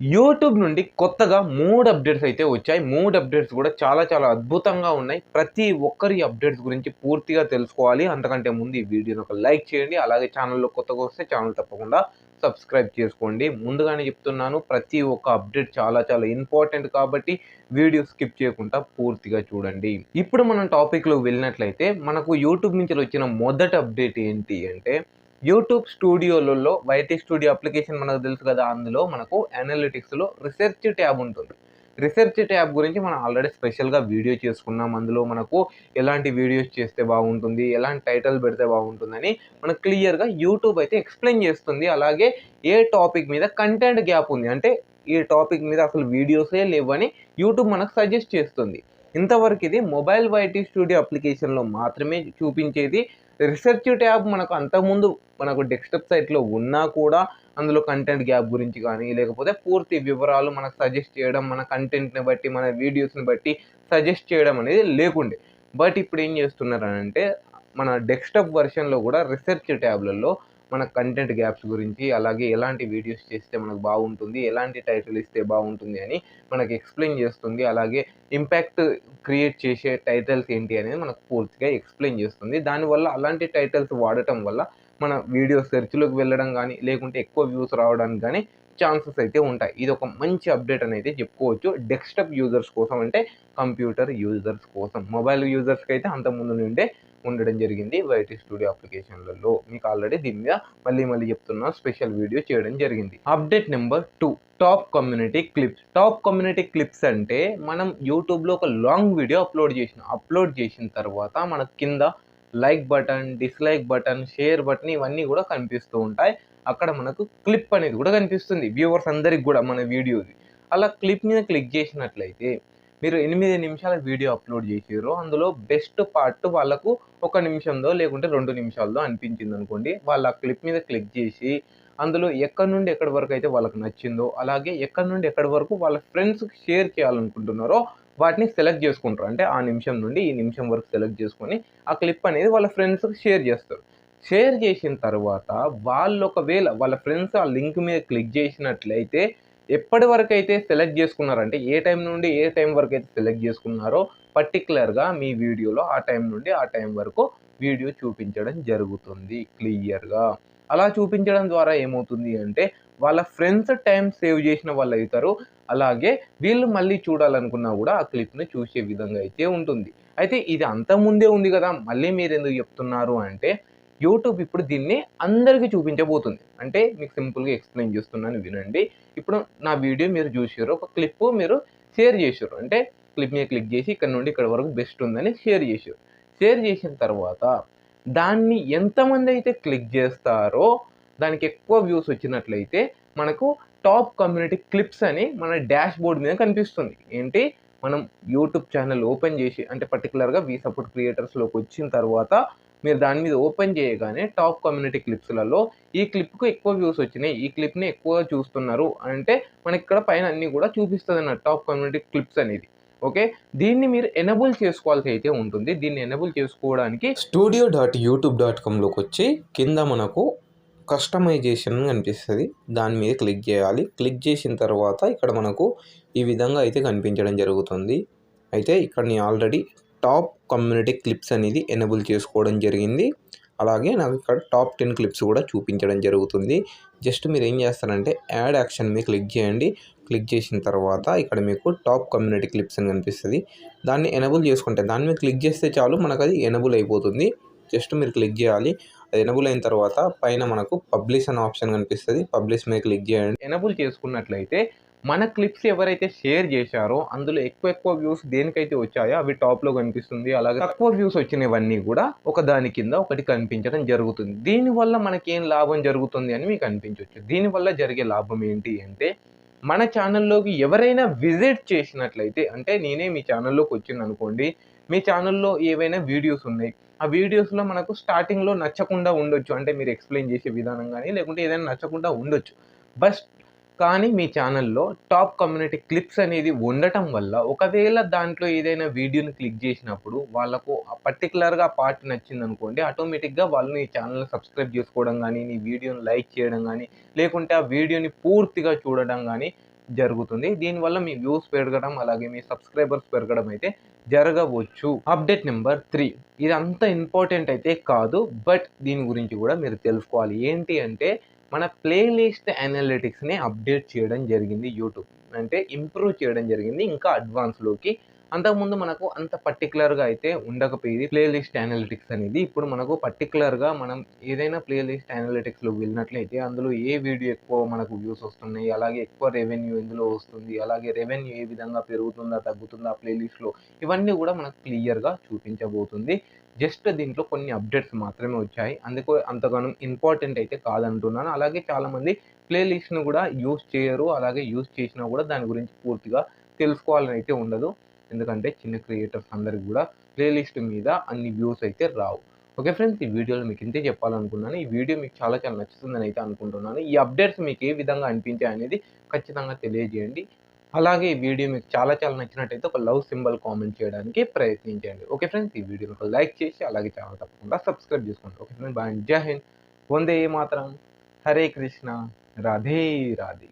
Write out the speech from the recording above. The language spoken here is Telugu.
యూట్యూబ్ నుండి కొత్తగా మూడు అప్డేట్స్ అయితే వచ్చాయి. మూడు అప్డేట్స్ కూడా చాలా చాలా అద్భుతంగా ఉన్నాయి. ప్రతి ఒక్కరి అప్డేట్స్ గురించి పూర్తిగా తెలుసుకోవాలి. అంతకంటే ముందు ఈ వీడియోని ఒక లైక్ చేయండి. అలాగే ఛానల్లో కొత్తగా వస్తే ఛానల్ తప్పకుండా సబ్స్క్రైబ్ చేసుకోండి. ముందుగానే చెప్తున్నాను ప్రతి ఒక్క అప్డేట్ చాలా చాలా ఇంపార్టెంట్ కాబట్టి వీడియో స్కిప్ చేయకుండా పూర్తిగా చూడండి. ఇప్పుడు మనం టాపిక్లో వెళ్ళినట్లయితే మనకు యూట్యూబ్ నుంచి వచ్చిన మొదటి అప్డేట్ ఏంటి అంటే యూట్యూబ్ స్టూడియోలలో వైటీ స్టూడియో అప్లికేషన్ మనకు తెలుసు కదా అందులో మనకు అనలిటిక్స్లో రీసెర్చ్ ట్యాబ్ ఉంటుంది. రీసెర్చ్ ట్యాబ్ గురించి మనం ఆల్రెడీ స్పెషల్గా వీడియో చేసుకున్నాం. అందులో మనకు ఎలాంటి వీడియోస్ చేస్తే బాగుంటుంది ఎలాంటి టైటిల్ పెడితే బాగుంటుందని మనకు క్లియర్గా యూట్యూబ్ అయితే ఎక్స్ప్లెయిన్ చేస్తుంది. అలాగే ఏ టాపిక్ మీద కంటెంట్ గ్యాప్ ఉంది అంటే ఈ టాపిక్ మీద అసలు వీడియోసే లేవని యూట్యూబ్ మనకు సజెస్ట్ చేస్తుంది. ఇంతవరకు ఇది మొబైల్ వైటీ స్టూడియో అప్లికేషన్లో మాత్రమే చూపించేది రీసెర్చ్ ట్యాబ్ మనకు అంతకుముందు మనకు డెస్క్టాప్ సైట్లో ఉన్నా కూడా అందులో కంటెంట్ గ్యాప్ గురించి కానీ లేకపోతే పూర్తి వివరాలు మనకు సజెస్ట్ చేయడం మన కంటెంట్ని బట్టి మన వీడియోస్ని బట్టి సజెస్ట్ చేయడం అనేది లేకుండే. బట్ ఇప్పుడు ఏం చేస్తున్నారు అంటే మన డెస్క్టాప్ వర్షన్లో కూడా రీసెర్చ్ ట్యాబ్లలో మన కంటెంట్ గ్యాప్స్ గురించి అలాగే ఎలాంటి వీడియోస్ చేస్తే మనకు బాగుంటుంది ఎలాంటి టైటిల్ ఇస్తే బాగుంటుంది అని మనకు ఎక్స్ప్లెయిన్ చేస్తుంది. అలాగే ఇంపాక్ట్ క్రియేట్ చేసే టైటిల్స్ ఏంటి అనేది మనకు పూర్తిగా ఎక్స్ప్లెయిన్ చేస్తుంది. దానివల్ల అలాంటి టైటిల్స్ వాడటం వల్ల మన వీడియో సెర్చ్లోకి వెళ్ళడం కానీ లేకుంటే ఎక్కువ వ్యూస్ రావడానికి కానీ ఛాన్సెస్ అయితే ఉంటాయి. ఇది ఒక మంచి అప్డేట్ అనేది చెప్పుకోవచ్చు. డెస్క్టాప్ యూజర్స్ కోసం అంటే కంప్యూటర్ యూజర్స్ కోసం. మొబైల్ యూజర్స్కి అయితే అంతకుముందు నుండే ఉండడం జరిగింది వైటీ స్టూడియో అప్లికేషన్లలో మీకు ఆల్రెడీ దీని మీద మళ్ళీ మళ్ళీ చెప్తున్నా స్పెషల్ వీడియో చేయడం జరిగింది. Update number two top community clips top community clips అంటే మనం యూట్యూబ్లో ఒక లాంగ్ వీడియో అప్లోడ్ చేసిన అప్లోడ్ చేసిన తర్వాత మన కింద like button dislike button share button ఇవన్నీ కూడా కనిపిస్తూ ఉంటాయి. అక్కడ మనకు క్లిప్ అనేది కూడా కనిపిస్తుంది. వ్యూవర్స్ అందరికి కూడా మన వీడియోది అలా క్లిప్ మీద క్లిక్ చేసినట్లయితే మీరు ఎనిమిది నిమిషాల వీడియో అప్లోడ్ చేసారు అందులో బెస్ట్ పార్ట్ వాళ్ళకు ఒక నిమిషంలో లేకుంటే రెండు నిమిషాల్లో అనిపించింది అనుకోండి. వాళ్ళు ఆ క్లిప్ మీద క్లిక్ చేసి అందులో ఎక్కడి నుండి ఎక్కడి వరకు అయితే వాళ్ళకి నచ్చిందో అలాగే ఎక్కడి నుండి ఎక్కడి వరకు వాళ్ళ ఫ్రెండ్స్కి షేర్ చేయాలనుకుంటున్నారో వాటిని సెలెక్ట్ చేసుకుంటారు. అంటే ఆ నిమిషం నుండి ఈ నిమిషం వరకు సెలెక్ట్ చేసుకొని ఆ క్లిప్ అనేది వాళ్ళ ఫ్రెండ్స్కి షేర్ చేస్తారు. షేర్ చేసిన తర్వాత వాళ్ళు ఒకవేళ వాళ్ళ ఫ్రెండ్స్ ఆ లింక్ మీద క్లిక్ చేసినట్లయితే ఎప్పటి వరకు అయితే సెలెక్ట్ చేసుకున్నారంటే ఏ టైం నుండి ఏ టైం వరకు అయితే సెలెక్ట్ చేసుకున్నారో పర్టికులర్గా మీ వీడియోలో ఆ టైం నుండి ఆ టైం వరకు వీడియో చూపించడం జరుగుతుంది క్లియర్గా. అలా చూపించడం ద్వారా ఏమవుతుంది అంటే వాళ్ళ ఫ్రెండ్స్ టైం సేవ్ చేసిన వాళ్ళు అవుతారు. అలాగే వీళ్ళు మళ్ళీ చూడాలనుకున్నా కూడా ఆ క్లిప్ని చూసే విధంగా అయితే ఉంటుంది. అయితే ఇది అంత ముందే ఉంది కదా మళ్ళీ మీరు ఎందుకు చెప్తున్నారు అంటే యూట్యూబ్ ఇప్పుడు దీన్ని అందరికీ చూపించబోతుంది. అంటే మీకు సింపుల్గా ఎక్స్ప్లెయిన్ చేస్తున్నాను వినండి. ఇప్పుడు నా వీడియో మీరు చూసారు ఒక క్లిప్ మీరు షేర్ చేశారు. అంటే క్లిప్ మీద క్లిక్ చేసి ఇక్కడ నుండి ఇక్కడ వరకు బెస్ట్ ఉందని షేర్ చేశారు. షేర్ చేసిన తర్వాత దాన్ని ఎంతమంది అయితే క్లిక్ చేస్తారో దానికి ఎక్కువ వ్యూస్ వచ్చినట్లయితే మనకు టాప్ కమ్యూనిటీ క్లిప్స్ అని మన డాష్ బోర్డ్ మీద కనిపిస్తుంది. ఏంటి? మనం యూట్యూబ్ ఛానల్ ఓపెన్ చేసి అంటే పర్టికులర్గా వీ సపోర్ట్ క్రియేటర్స్లోకి వచ్చిన తర్వాత మీరు దాని మీద ఓపెన్ చేయగానే టాప్ కమ్యూనిటీ క్లిప్స్లలో ఈ క్లిప్కు ఎక్కువ వ్యూస్ వచ్చినాయి. ఈ క్లిప్ని ఎక్కువ చూస్తున్నారు అంటే మనకి ఇక్కడ పైన అన్ని కూడా చూపిస్తుంది అన్న టాప్ కమ్యూనిటీ క్లిప్స్ అనేది. ఓకే? దీన్ని మీరు ఎనబుల్ చేసుకోవాల్సి అయితే ఉంటుంది. దీన్ని ఎనబుల్ చేసుకోవడానికి స్టూడియో డాట్ యూట్యూబ్ డాట్ కామ్లోకి వచ్చి కింద మనకు కస్టమైజేషన్ కనిపిస్తుంది. దాని మీద క్లిక్ చేయాలి. క్లిక్ చేసిన తర్వాత ఇక్కడ మనకు ఈ విధంగా అయితే కనిపించడం జరుగుతుంది. అయితే ఇక్కడ నేను ఆల్రెడీ టాప్ కమ్యూనిటీ క్లిప్స్ అనేది ఎనేబుల్ చేసుకోవడం జరిగింది. అలాగే నాకు ఇక్కడ టాప్ టెన్ క్లిప్స్ కూడా చూపించడం జరుగుతుంది. జస్ట్ మీరు ఏం చేస్తారంటే యాడ్ యాక్షన్ మీద క్లిక్ చేయండి. క్లిక్ చేసిన తర్వాత ఇక్కడ మీకు టాప్ కమ్యూనిటీ క్లిప్స్ అని కనిపిస్తుంది. దాన్ని ఎనబుల్ చేసుకుంటే దాని మీద క్లిక్ చేస్తే చాలు మనకు అది ఎనబుల్ అయిపోతుంది. జస్ట్ మీరు క్లిక్ చేయాలి. అది ఎనబుల్ అయిన తర్వాత పైన మనకు పబ్లిష్ అనే ఆప్షన్ కనిపిస్తుంది. పబ్లిష్ మీద క్లిక్ చేయండి. ఎనబుల్ చేసుకున్నట్లయితే మన క్లిప్స్ ఎవరైతే షేర్ చేశారో అందులో ఎక్కువ ఎక్కువ వ్యూస్ దేనికైతే వచ్చాయో అవి టాప్లో కనిపిస్తుంది. అలాగే తక్కువ వ్యూస్ వచ్చినవన్నీ కూడా ఒక దాని కింద ఒకటి కనిపించడం జరుగుతుంది. దీనివల్ల మనకి ఏం లాభం జరుగుతుంది అని మీకు అనిపించవచ్చు దీనివల్ల జరిగే లాభం ఏంటి అంటే మన ఛానల్లోకి ఎవరైనా విజిట్ చేసినట్లయితే అంటే నేనే మీ ఛానల్లోకి వచ్చింది అనుకోండి మీ ఛానల్లో ఏవైనా వీడియోస్ ఉన్నాయి ఆ వీడియోస్లో మనకు స్టార్టింగ్లో నచ్చకుండా ఉండొచ్చు. అంటే మీరు ఎక్స్ప్లెయిన్ చేసే విధానం కానీ లేకుంటే ఏదైనా నచ్చకుండా ఉండొచ్చు. బట్ కానీ మీ ఛానల్లో టాప్ కమ్యూనిటీ క్లిప్స్ అనేది ఉండటం వల్ల ఒకవేళ దాంట్లో ఏదైనా వీడియోని క్లిక్ చేసినప్పుడు వాళ్ళకు పర్టికులర్గా పార్ట్ నచ్చింది అనుకోండి ఆటోమేటిక్గా వాళ్ళు నీ ఛానల్ సబ్స్క్రైబ్ చేసుకోవడం కానీ నీ వీడియోని లైక్ చేయడం కానీ లేకుంటే ఆ వీడియోని పూర్తిగా చూడడం కానీ జరుగుతుంది. దీనివల్ల మీ వ్యూస్ పెరగడం అలాగే మీ సబ్స్క్రైబర్స్ పెరగడం అయితే జరగవచ్చు. Update number three. ఇది అంత ఇంపార్టెంట్ అయితే కాదు బట్ దీని గురించి కూడా మీరు తెలుసుకోవాలి. ఏంటి అంటే మన ప్లేలిస్ట్ అనలిటిక్స్ని అప్డేట్ చేయడం జరిగింది యూట్యూబ్. అంటే ఇంప్రూవ్ చేయడం జరిగింది ఇంకా అడ్వాన్స్లోకి అంతకుముందు మనకు అంత పర్టికులర్గా అయితే ఉండకపోయేది ప్లేలిస్ట్ అనాలిటిక్స్ అనేది. ఇప్పుడు మనకు పర్టికులర్గా మనం ఏదైనా ప్లేలిస్ట్ అనాలిటిక్స్లో వెళ్ళినట్లయితే అందులో ఏ వీడియో ఎక్కువ మనకు వ్యూస్ వస్తున్నాయి అలాగే ఎక్కువ రెవెన్యూ ఎందులో వస్తుంది అలాగే రెవెన్యూ ఏ విధంగా పెరుగుతుందా తగ్గుతుందా ప్లేలిస్ట్లో ఇవన్నీ కూడా మనకు క్లియర్గా చూపించబోతుంది. జస్ట్ దీంట్లో కొన్ని అప్డేట్స్ మాత్రమే వచ్చాయి. అందుకు అంతగానం ఇంపార్టెంట్ అయితే కాదంటున్నాను. అలాగే చాలామంది ప్లేలిస్ట్ను కూడా యూస్ చేయరు అలాగే యూస్ చేసినా కూడా దాని గురించి పూర్తిగా తెలుసుకోవాలని అయితే ఉండదు. ఎందుకంటే చిన్న క్రియేటర్స్ అందరికి కూడా ప్లేలిస్ట్ మీద అన్ని వ్యూస్ అయితే రావు. ఓకే ఫ్రెండ్స్ ఈ వీడియోలో మీకు ఇంతే చెప్పాలనుకున్నాను. ఈ వీడియో మీకు చాలా చాలా నచ్చుతుందని అయితే అనుకుంటున్నాను. ఈ అప్డేట్స్ మీకు ఏ విధంగా అనిపించాయి అనేది ఖచ్చితంగా తెలియజేయండి. అలాగే ఈ వీడియో మీకు చాలా చాలా నచ్చినట్టయితే ఒక లవ్ సింబల్ కామెంట్ చేయడానికి ప్రయత్నించండి. ఓకే ఫ్రెండ్స్ ఈ వీడియోని ఒక లైక్ చేసి అలాగే ఛానల్ తప్పకుండా సబ్స్క్రైబ్ చేసుకోండి. ఓకే ఫ్రెండ్స్ బాయ్ జై హింద్. వందే మాత్రం. హరే కృష్ణ. రాధే రాధే.